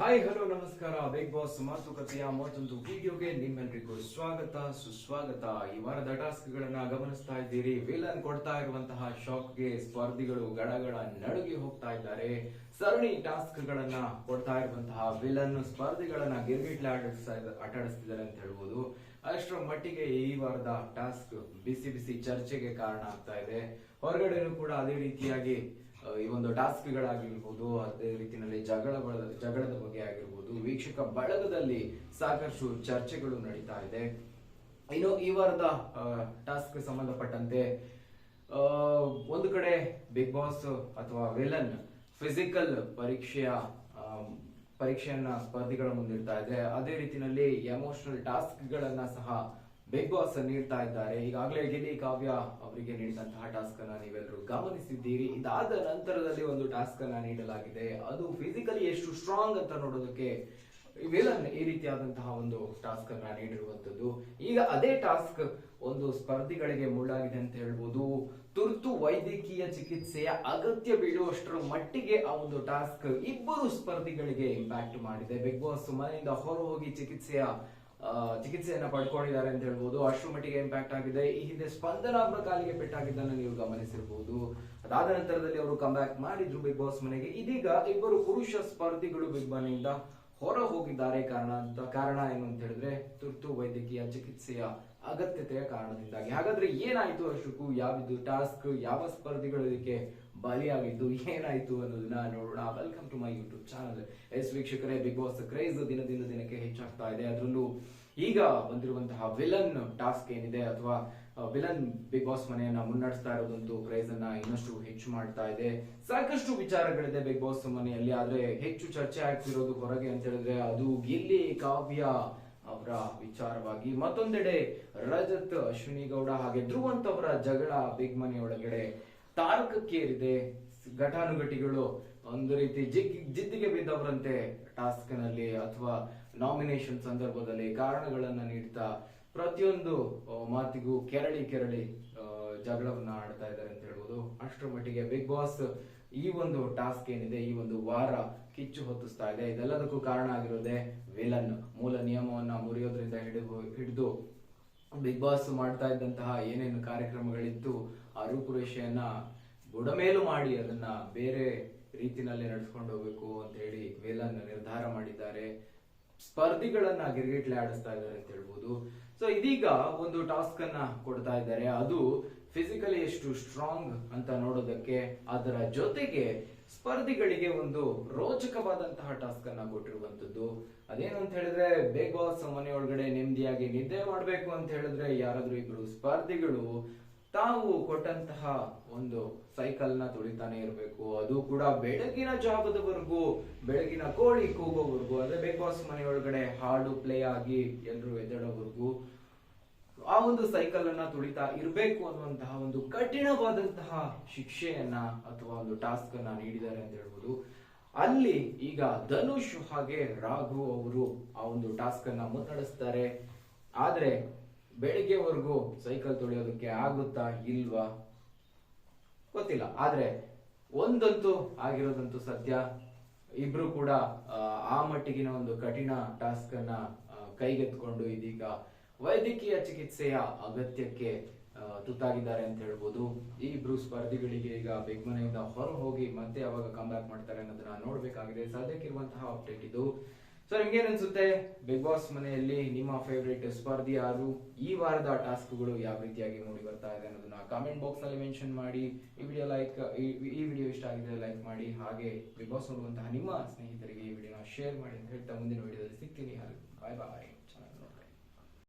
Hi hello ನಮಸ್ಕಾರ. Big boss ಮಾತುಕತೆಯ ಮತ್ತೊಂದು ವಿಡಿಯೋಗೆ ನಿಮ್ಮೆಲ್ಲರಿಗೂ ಸ್ವಾಗತ, ಸುಸ್ವಾಗತ. ಈ ವಾರದ ಟಾಸ್ಕ್ ಗಳನ್ನ ಗಮನಿಸ್ತಾ ಇದ್ದೀರಿ. ವಿಲನ್ ಕೊಡ್ತಾ ಇರುವಂತಹ ಶಾಕ್ಗೆ ಸ್ಪರ್ಧಿಗಳು ಗಡಗಡ ನಡುಗಿ ಹೋಗ್ತಾ ಇದ್ದಾರೆ. ಸರಣಿ ಟಾಸ್ಕ್ ಗಳನ್ನ ಕೊಡ್ತಾ ಇರುವಂತಹ ವಿಲನ್ ಸ್ಪರ್ಧಿಗಳನ್ನ ಗಿರ್ಗಿಟ್ಲೆ ಆಟಾಡಿಸ್ತಾ ಆಟಾಡಿಸ್ತಿದ್ದಾರೆ ಅಂತ ಹೇಳ್ಬೋದು. ಅಷ್ಟರ ಮಟ್ಟಿಗೆ ಈ ವಾರದ ಟಾಸ್ಕ್ ಬಿಸಿ ಬಿಸಿ ಚರ್ಚೆಗೆ ಕಾರಣ ಆಗ್ತಾ ಇದೆ. ಹೊರಗಡೆನೂ ಕೂಡ ಅದೇ ರೀತಿಯಾಗಿ ಈ ಒಂದು ಟಾಸ್ಕ್ಗಳಾಗಿರ್ಬೋದು, ಅದೇ ರೀತಿಯಲ್ಲಿ ಜಗಳ ಜಗಳದ ಬಗ್ಗೆ ಆಗಿರ್ಬೋದು, ವೀಕ್ಷಕ ಬಳಗದಲ್ಲಿ ಸಾಕಷ್ಟು ಚರ್ಚೆಗಳು ನಡೀತಾ ಇದೆ. ಇನ್ನು ಈ ವಾರದ ಟಾಸ್ಕ್ ಸಂಬಂಧಪಟ್ಟಂತೆ ಒಂದು ಕಡೆ ಬಿಗ್ ಬಾಸ್ ಅಥವಾ ವಿಲನ್ ಫಿಸಿಕಲ್ ಪರೀಕ್ಷೆಯ ಪರೀಕ್ಷೆಯನ್ನ ಸ್ಪರ್ಧಿಗಳ ಮುಂದಿಡ್ತಾ ಇದೆ. ಅದೇ ರೀತಿಯಲ್ಲಿ ಎಮೋಷನಲ್ ಟಾಸ್ಕ್ ಗಳನ್ನ ಸಹ ಬಿಗ್ ಬಾಸ್ ನೀಡ್ತಾ ಇದ್ದಾರೆ. ಈಗಾಗಲೇ ಗಿಲ್ಲಿ ಕಾವ್ಯ ಅವರಿಗೆ ನೀಡಿದಂತಹ ಟಾಸ್ಕ್ ಅನ್ನ ನೀವೆಲ್ಲರೂ ಗಮನಿಸಿದ್ದೀರಿ. ಇದಾದ ನಂತರದಲ್ಲಿ ಒಂದು ಟಾಸ್ಕ್ ಅನ್ನ ನೀಡಲಾಗಿದೆ. ಅದು ಫಿಸಿಕಲಿ ಎಷ್ಟು ಸ್ಟ್ರಾಂಗ್ ಅಂತ ನೋಡೋದಕ್ಕೆ ವಿಲನ್ ಈ ರೀತಿಯಾದಂತಹ ಒಂದು ಟಾಸ್ಕ್ ಅನ್ನ ನೀಡಿರುವಂತದ್ದು ಈಗ ಅದೇ ಟಾಸ್ಕ್ ಒಂದು ಸ್ಪರ್ಧಿಗಳಿಗೆ ಮುಳ್ಳಾಗಿದೆ ಅಂತ ಹೇಳ್ಬೋದು. ತುರ್ತು ವೈದ್ಯಕೀಯ ಚಿಕಿತ್ಸೆಯ ಅಗತ್ಯ ಬೀಳುವಷ್ಟರ ಮಟ್ಟಿಗೆ ಆ ಒಂದು ಟಾಸ್ಕ್ ಇಬ್ಬರು ಸ್ಪರ್ಧಿಗಳಿಗೆ ಇಂಪ್ಯಾಕ್ಟ್ ಮಾಡಿದೆ. ಬಿಗ್ ಬಾಸ್ ಮನೆಯಿಂದ ಹೊರ ಹೋಗಿ ಚಿಕಿತ್ಸೆಯ ಚಿಕಿತ್ಸೆಯನ್ನ ಪಡ್ಕೊಂಡಿದ್ದಾರೆ ಅಂತ ಹೇಳ್ಬೋದು. ಅಷ್ಟು ಮಟ್ಟಿಗೆ ಇಂಪ್ಯಾಕ್ಟ್ ಆಗಿದೆ. ಈ ಹಿಂದೆ ಸ್ಪಂದನ ಅವರ ಕಾಲಿಗೆ ಪೆಟ್ಟಾಗಿದ್ದನ್ನು ನೀವು ಗಮನಿಸಿರ್ಬೋದು. ಅದಾದ ನಂತರದಲ್ಲಿ ಅವರು ಕಮ್ ಬ್ಯಾಕ್ ಮಾಡಿದ್ರು ಬಿಗ್ ಬಾಸ್ ಮನೆಗೆ. ಇದೀಗ ಇಬ್ಬರು ಪುರುಷ ಸ್ಪರ್ಧಿಗಳು ಬಿಗ್ ಮನೆಯಿಂದ ಹೊರ ಹೋಗಿದ್ದಾರೆ. ಕಾರಣ ಅಂತ, ಕಾರಣ ಏನು ಅಂತ ಹೇಳಿದ್ರೆ ತುರ್ತು ವೈದ್ಯಕೀಯ ಚಿಕಿತ್ಸೆಯ ಅಗತ್ಯತೆಯ ಕಾರಣದಿಂದಾಗಿ. ಹಾಗಾದ್ರೆ ಏನಾಯ್ತು ಅಶುಕು ಯಾವಿದು ಟಾಸ್ಕ್ ಯಾವ ಸ್ಪರ್ಧಿಗಳು ಇದಕ್ಕೆ ಬಲಿಯಾಗಿದ್ದು ಏನಾಯ್ತು ಅನ್ನೋದನ್ನ ನೋಡೋಣ. Welcome to my YouTube channel yes ವೀಕ್ಷಕರೇ ಬಿಗ್ ಬಾಸ್ ಕ್ರೇಜ್ ದಿನದಿಂದ ದಿನಕ್ಕೆ ಹೆಚ್ಚಾಗ್ತಾ ಇದೆ. ಅದರಲ್ಲೂ ಈಗ ಬಂದಿರುವಂತಹ ವಿಲನ್ ಟಾಸ್ಕ್ ಏನಿದೆ ಅಥವಾ ವಿಲನ್ ಬಿಗ್ ಬಾಸ್ ಮನೆಯನ್ನ ಮುನ್ನಡೆಸ್ತಾ ಇರೋದಂತೂ ಕ್ರೇಜ್ ಅನ್ನ ಇನ್ನಷ್ಟು ಹೆಚ್ಚು ಮಾಡ್ತಾ ಇದೆ. ಸಾಕಷ್ಟು ವಿಚಾರಗಳಿದೆ ಬಿಗ್ ಬಾಸ್ ಮನೆಯಲ್ಲಿ, ಆದ್ರೆ ಹೆಚ್ಚು ಚರ್ಚೆ ಆಗ್ತಿರೋದು ಹೊರಗೆ ಅಂತ ಹೇಳಿದ್ರೆ ಅದು ಗಿಲ್ಲಿ ಕಾವ್ಯ ಅವರ ವಿಚಾರವಾಗಿ. ಮತ್ತೊಂದೆಡೆ ರಜತ್, ಅಶ್ವಿನಿ ಗೌಡ ಹಾಗೆ ಧ್ರುವಂತ್ ಅವರ ಜಗಳ ಬಿಗ್ ಮನೆಯೊಳಗಡೆ ತಾರಕಕ್ಕೇರಿದೆ ಘಟಾನುಘಟಿಗಳು. ಒಂದು ರೀತಿ ಜಿಗ್ ಜಿದ್ದಿಗೆ ಬಿದ್ದವರಂತೆ ಟಾಸ್ಕ್ನಲ್ಲಿ ಅಥವಾ ನಾಮಿನೇಷನ್ ಸಂದರ್ಭದಲ್ಲಿ ಕಾರಣಗಳನ್ನ ನೀಡ್ತಾ ಪ್ರತಿಯೊಂದು ಮಾತಿಗೂ ಕೆರಳಿ ಕೆರಳಿ ಜಗಳವನ್ನ ಆಡ್ತಾ ಇದ್ದಾರೆ ಅಂತ ಹೇಳ್ಬೋದು. ಅಷ್ಟರ ಮಟ್ಟಿಗೆ ಬಿಗ್ ಬಾಸ್ ಈ ಒಂದು ಟಾಸ್ಕ್ ಏನಿದೆ, ಈ ಒಂದು ವಾರ ಕಿಚ್ಚು ಹೊತ್ತಿಸ್ತಾ ಇದೆ. ಇದೆಲ್ಲದಕ್ಕೂ ಕಾರಣ ಆಗಿರೋದೇ ವಿಲನ್. ಮೂಲ ನಿಯಮವನ್ನ ಮುರಿಯೋದ್ರಿಂದ ಹಿಡಿದು ಹಿಡಿದು ಬಿಗ್ ಬಾಸ್ ಮಾಡ್ತಾ ಇದ್ದಂತಹ ಏನೇನು ಕಾರ್ಯಕ್ರಮಗಳಿತ್ತು ಆ ರೂಪುರೇಷೆಯನ್ನ ಬುಡಮೇಲು ಮಾಡಿ ಅದನ್ನ ಬೇರೆ ರೀತಿನಲ್ಲಿ ನಡ್ಸ್ಕೊಂಡು ಹೋಗ್ಬೇಕು ಅಂತ ಹೇಳಿ ವೇಲನ್ ನಿರ್ಧಾರ ಮಾಡಿದ್ದಾರೆ. ಸ್ಪರ್ಧಿಗಳನ್ನ ಗಿರ್ಗಿಟ್ಲೆ ಆಡಿಸ್ತಾ ಇದ್ದಾರೆ ಅಂತ ಹೇಳ್ಬೋದು. ಸೊ ಇದೀಗ ಒಂದು ಟಾಸ್ಕ್ ಅನ್ನ ಕೊಡ್ತಾ ಇದ್ದಾರೆ. ಅದು ಫಿಸಿಕಲಿ ಎಷ್ಟು ಸ್ಟ್ರಾಂಗ್ ಅಂತ ನೋಡೋದಕ್ಕೆ, ಅದರ ಜೊತೆಗೆ ಸ್ಪರ್ಧಿಗಳಿಗೆ ಒಂದು ರೋಚಕವಾದಂತಹ ಟಾಸ್ಕ್ ಅನ್ನ ಕೊಟ್ಟಿರುವಂತದ್ದು ಅದೇನು ಅಂತ ಹೇಳಿದ್ರೆ ಬೇಗ ಬಾಸ್ ಮನೆ ಒಳಗಡೆ ನೆಮ್ಮದಿಯಾಗಿ ನಿದ್ದೆ ಮಾಡಬೇಕು ಅಂತ ಹೇಳಿದ್ರೆ, ಯಾರಾದ್ರೂ ಇಬ್ರು ಸ್ಪರ್ಧಿಗಳು ತಾವು ಕೊಟ್ಟಂತಹ ಒಂದು ಸೈಕಲ್ನ ತುಳಿತಾನೆ ಇರಬೇಕು. ಅದು ಕೂಡ ಬೆಳಗಿನ ಜಾಗದವರೆಗೂ, ಬೆಳಗಿನ ಕೋಳಿ ಕೂಗೋವರೆಗೂ ಅಂದ್ರೆ ಬಿಗ್ ಬಾಸ್ ಮನೆ ಒಳಗಡೆ ಹಾಡು ಪ್ಲೇ ಆಗಿ ಎಲ್ರು ಎದ್ದೇಳೋವರೆಗೂ ಆ ಒಂದು ಸೈಕಲ್ ಅನ್ನ ತುಳಿತಾ ಇರಬೇಕು ಅನ್ನುವಂತಹ ಒಂದು ಕಠಿಣವಾದಂತಹ ಶಿಕ್ಷೆಯನ್ನ ಅಥವಾ ಒಂದು ಟಾಸ್ಕ್ ಅನ್ನ ನೀಡಿದ್ದಾರೆ ಅಂತ ಹೇಳ್ಬೋದು. ಅಲ್ಲಿ ಈಗ ಧನುಷ್ ಹಾಗೆ ರಾಘು ಅವರು ಆ ಒಂದು ಟಾಸ್ಕ್ ಅನ್ನ ಮುನ್ನಡೆಸ್ತಾರೆ. ಆದ್ರೆ ಬೆಳಿಗ್ಗೆವರೆಗೂ ಸೈಕಲ್ ತೊಳೆಯೋದಕ್ಕೆ ಆಗುತ್ತಾ ಇಲ್ವಾ? ಗೊತ್ತಿಲ್ಲ. ಆದ್ರೆ ಒಂದಂತೂ ಆಗಿರೋದಂತೂ ಸತ್ಯ. ಇಬ್ರು ಕೂಡ ಆ, ಮಟ್ಟಿಗಿನ ಒಂದು ಕಠಿಣ ಟಾಸ್ಕ್ ಅನ್ನ ಕೈಗೆತ್ಕೊಂಡು ಇದೀಗ ವೈದ್ಯಕೀಯ ಚಿಕಿತ್ಸೆಯ ಅಗತ್ಯಕ್ಕೆ ತುತ್ತಾಗಿದ್ದಾರೆ ಅಂತ ಹೇಳ್ಬೋದು. ಈ ಇಬ್ರು ಸ್ಪರ್ಧಿಗಳಿಗೆ ಈಗ ಬಿಗ್ ಮನೆಯಿಂದ ಹೊರ ಹೋಗಿ ಮತ್ತೆ ಯಾವಾಗ ಬ್ಯಾಕ್ ಮಾಡ್ತಾರೆ ಅನ್ನೋದನ್ನ ನೋಡ್ಬೇಕಾಗಿದೆ. ಸದ್ಯಕ್ಕಿರುವಂತಹ ಅಪ್ಡೇಟ್ ಇದು. ಸೊ ನಿಮ್ಗೆ ಅನ್ಸುತ್ತೆ ಬಿಗ್ ಬಾಸ್ ಮನೆಯಲ್ಲಿ ನಿಮ್ಮ ಫೇವ್ರೇಟ್ ಸ್ಪರ್ಧಿ ಯಾರು? ಈ ವಾರದ ಟಾಸ್ಕ್ಗಳು ಯಾವ ರೀತಿಯಾಗಿ ಮೂಡಿ ಬರ್ತಾ ಇದೆ ಅನ್ನೋದನ್ನ ಕಾಮೆಂಟ್ ಬಾಕ್ಸ್ನಲ್ಲಿ ಮೆನ್ಷನ್ ಮಾಡಿ. ಈ ವಿಡಿಯೋ ಲೈಕ್ ಈ ವಿಡಿಯೋ ಇಷ್ಟ ಆಗಿದೆ ಲೈಕ್ ಮಾಡಿ. ಹಾಗೆ ಬಿಗ್ ಬಾಸ್ ನೋಡುವಂತಹ ನಿಮ್ಮ ಸ್ನೇಹಿತರಿಗೆ ಈ ವಿಡಿಯೋನ ಶೇರ್ ಮಾಡಿ ಅಂತ ಹೇಳ್ತಾ ಮುಂದಿನ ವಿಡಿಯೋದಲ್ಲಿ ಸಿಗ್ತೀನಿ. ಬಾಯ್ ಬಾಯ್